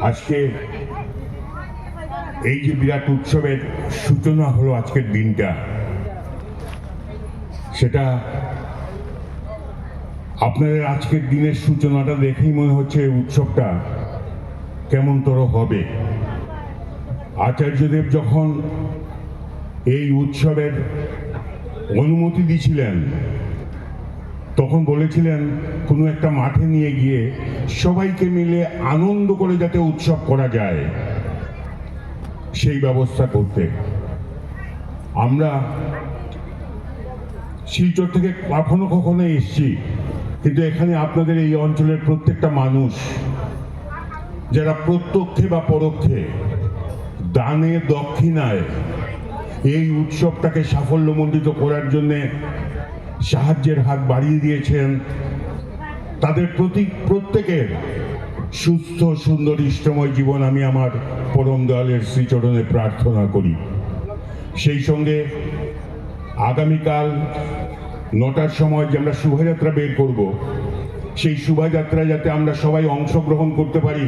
আজকে এই যে বিরাট উৎসবের সূচনা হলো আজকের দিনটা, সেটা আপনাদের আজকের দিনের সূচনাটা দেখেই মনে হচ্ছে উৎসবটা কেমনতর হবে। আচার্যদেব যখন এই উৎসবের অনুমতি দিয়েছিলেন তখন বলেছিলেন, কোনো একটা মাঠে নিয়ে গিয়ে সবাইকে মিলে আনন্দ করে যাতে উৎসব করা যায়, সেই ব্যবস্থা করতে। আমরা শিলচর থেকে কখনো কখনো এসছি, কিন্তু এখানে আপনাদের এই অঞ্চলের প্রত্যেকটা মানুষ, যারা প্রত্যক্ষে বা পরোক্ষে দানে দক্ষিণায় এই উৎসবটাকে সাফল্যমণ্ডিত করার জন্যে সাহায্যের হাত বাড়িয়ে দিয়েছেন। তাদের প্রতি প্রত্যেকের সুস্থ, সুন্দর, ইষ্টময় জীবন আমি আমার পরম দয়ালের শ্রীচরণে প্রার্থনা করি। সেই সঙ্গে আগামীকাল নটার সময় যে আমরা শোভাযাত্রা বের করব, সেই শোভাযাত্রায় যাতে আমরা সবাই অংশগ্রহণ করতে পারি,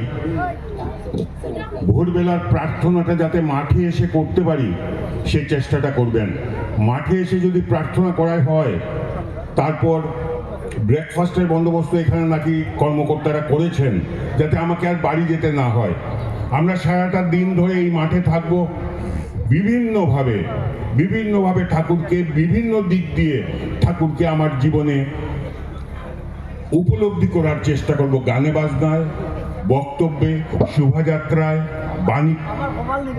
ভোরবেলার প্রার্থনাটা যাতে মাঠে এসে করতে পারি সেই চেষ্টাটা করবেন। মাঠে এসে যদি প্রার্থনা করাই হয় তারপর ব্রেকফাস্টের বন্দোবস্ত এখানে নাকি কর্মকর্তারা করেছেন যাতে আমাকে আর বাড়ি যেতে না হয়। আমরা সারাটা দিন ধরে এই মাঠে থাকব। বিভিন্নভাবে বিভিন্নভাবে ঠাকুরকে, বিভিন্ন দিক দিয়ে ঠাকুরকে আমার জীবনে উপলব্ধি করার চেষ্টা করব। গানে বাজনায়, বক্তব্যে, শোভাযাত্রায়, বাণী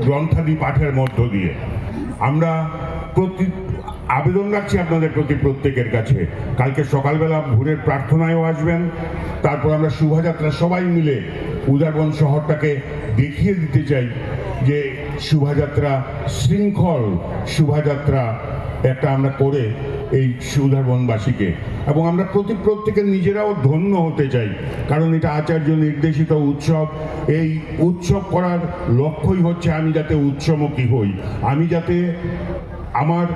গ্রন্থাদি পাঠের মধ্য দিয়ে। আমরা প্রতি আবেদন রাখছি আপনাদের প্রতি প্রত্যেকের কাছে। কালকে সকালবেলা ভোরের প্রার্থনায়ও আসবেন। তারপর আমরা শোভাযাত্রা সবাই মিলে উদারবন শহরটাকে দেখিয়ে দিতে চাই যে শোভাযাত্রা শৃঙ্খল শোভাযাত্রা একটা আমরা করে এই সুধারবনবাসীকে এবং আমরা প্রতি প্রত্যেকে নিজেরাও ধন্য হতে চাই। কারণ এটা আচার্য নির্দেশিত উৎসব। এই উৎসব করার লক্ষ্যই হচ্ছে আমি যাতে উৎসমুখী হই। আমি যাতে আমার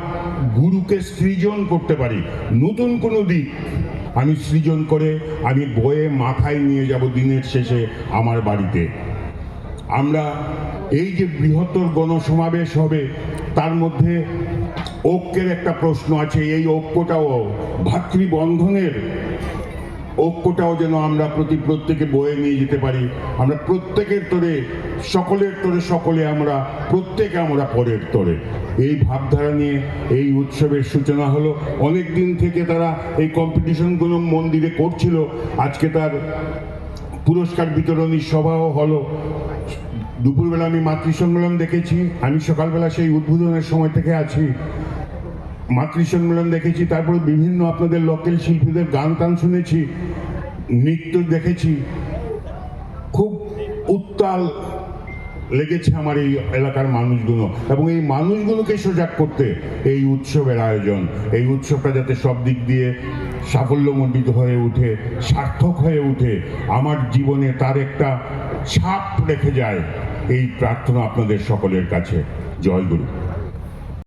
গুরুকে সৃজন করতে পারি। নতুন কোনো দিক আমি সৃজন করে আমি বয়ে মাথায় নিয়ে যাব দিনের শেষে আমার বাড়িতে। আমরা এই যে বৃহত্তর গণসমাবেশ হবে, তার মধ্যে ঐক্যের একটা প্রশ্ন আছে, এই ঐক্যটাও ভাতৃবন্ধনের ঐক্যটাও যেন আমরা প্রতি প্রত্যেকে বয়ে নিয়ে যেতে পারি। আমরা প্রত্যেকের তোরে, সকলের তোরে, সকলে আমরা, প্রত্যেকে আমরা পরের তোরে। এই ভাবধারা নিয়ে এই উৎসবের সূচনা হলো। অনেক দিন থেকে তারা এই কম্পিটিশনগুলো মন্দিরে করছিল। আজকে তার পুরস্কার বিতরণী সভাও হলো। দুপুরবেলা আমি মাতৃ সম্মেলন দেখেছি। আমি সকালবেলা সেই উদ্বোধনের সময় থেকে আছি। মাতৃ সম্মেলন দেখেছি, তারপরে বিভিন্ন আপনাদের লোকাল শিল্পীদের গান টান শুনেছি, নৃত্য দেখেছি। খুব উত্তাল লেগেছে আমার এই এলাকার মানুষগুলো এবং এই মানুষগুলোকে সজাগ করতে এই উৎসবের আয়োজন, এই উৎসবটা যাতে সব দিক দিয়ে সাফল্যমণ্ডিত হয়ে উঠে, সার্থক হয়ে উঠে, আমার জীবনে তার একটা ছাপ রেখে যায়, এই প্রার্থনা আপনাদের সকলের কাছে। জয় গুরু।